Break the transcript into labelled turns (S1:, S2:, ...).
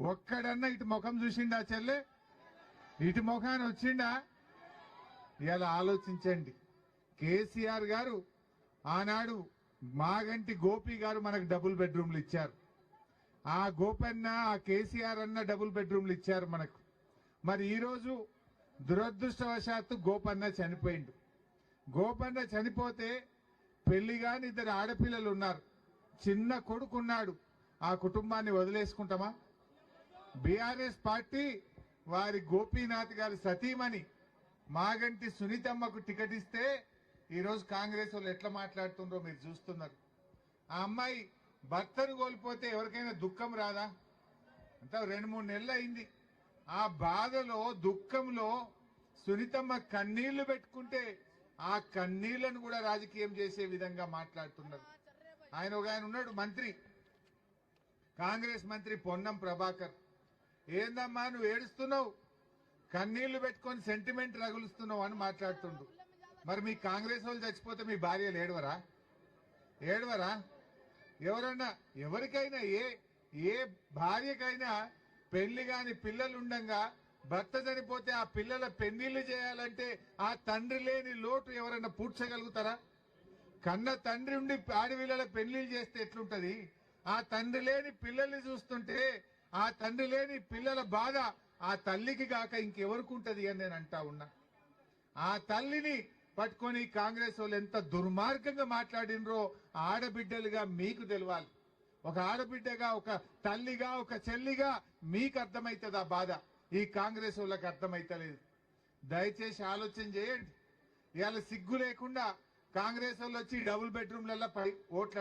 S1: ఒక్కడన్నా ఇటు ముఖం చూసిండా చెల్లె? ఇటు ముఖాన్ని వచ్చిండా? ఇలా ఆలోచించండి. కేసీఆర్ గారు ఆనాడు మాగంటి గోపి గారు మనకు డబుల్ బెడ్రూమ్లు ఇచ్చారు. ఆ గోపన్న ఆ కేసీఆర్ అన్న డబుల్ బెడ్రూమ్లు ఇచ్చారు మనకు. మరి ఈరోజు దురదృష్టవశాత్తు గోపన్న చనిపోయిండు. గోపన్న చనిపోతే పెళ్ళి కాని ఇద్దరు ఆడపిల్లలు ఉన్నారు. చిన్న కొడుకున్నాడు. ఆ కుటుంబాన్ని వదిలేసుకుంటామా? బీఆర్ఎస్ పార్టీ వారి గోపీనాథ్ గారి సతీమణి మాగంటి సునీతమ్మకు టికెట్ ఇస్తే ఈరోజు కాంగ్రెస్ వాళ్ళు ఎట్లా మాట్లాడుతుండ్రో మీరు చూస్తున్నారు. ఆ అమ్మాయి భర్తను కోల్పోతే ఎవరికైనా దుఃఖం రాదా? అంతా రెండు మూడు నెలలు అయింది. ఆ బాధలో దుఃఖంలో సునీతమ్మ కన్నీళ్ళు పెట్టుకుంటే ఆ కన్నీళ్ళను కూడా రాజకీయం చేసే విధంగా మాట్లాడుతున్నారు. ఆయన ఒక ఆయన ఉన్నాడు మంత్రి. కాంగ్రెస్ మంత్రి పొన్నం ప్రభాకర్. ఏందమ్మా నువ్వు ఏడుస్తున్నావు? కన్నీళ్ళు పెట్టుకొని సెంటిమెంట్ రగులుస్తున్నావు అని మాట్లాడుతుండు. మరి మీ కాంగ్రెస్ వాళ్ళు చచ్చిపోతే మీ భార్యలు ఏడవరా ఏడవరా? ఎవరన్నా ఎవరికైనా ఏ ఏ భార్యకైనా పెళ్ళి కాని పిల్లలు ఉండంగా భర్త చనిపోతే ఆ పిల్లల పెళ్ళిళ్ళు చేయాలంటే ఆ తండ్రి లేని లోటు ఎవరైనా పూడ్చగలుగుతారా? కన్న తండ్రి ఉండి ఆడపిల్లల పెళ్ళిళ్ళు చేస్తే ఎట్లుంటది? ఆ తండ్రి లేని పిల్లల్ని చూస్తుంటే ఆ తండ్రి లేని పిల్లల బాధ ఆ తల్లికి కాక ఇంకెవరికి ఉంటది అని నేను అంటా ఉన్నా. ఆ తల్లిని పట్టుకొని కాంగ్రెస్ వాళ్ళు ఎంత దుర్మార్గంగా మాట్లాడినరో ఆడబిడ్డలుగా మీకు తెలవాలి. ఒక ఆడబిడ్డగా ఒక తల్లిగా ఒక చెల్లిగా మీకు అర్థమవుతుంది ఆ బాధ. ఈ కాంగ్రెస్ వాళ్ళకి అర్థమైతలేదు. దయచేసి ఆలోచన చేయండి. ఇవాళ సిగ్గు లేకుండా కాంగ్రెస్ వాళ్ళు వచ్చి డబుల్ బెడ్రూమ్లలో పై ఓట్లు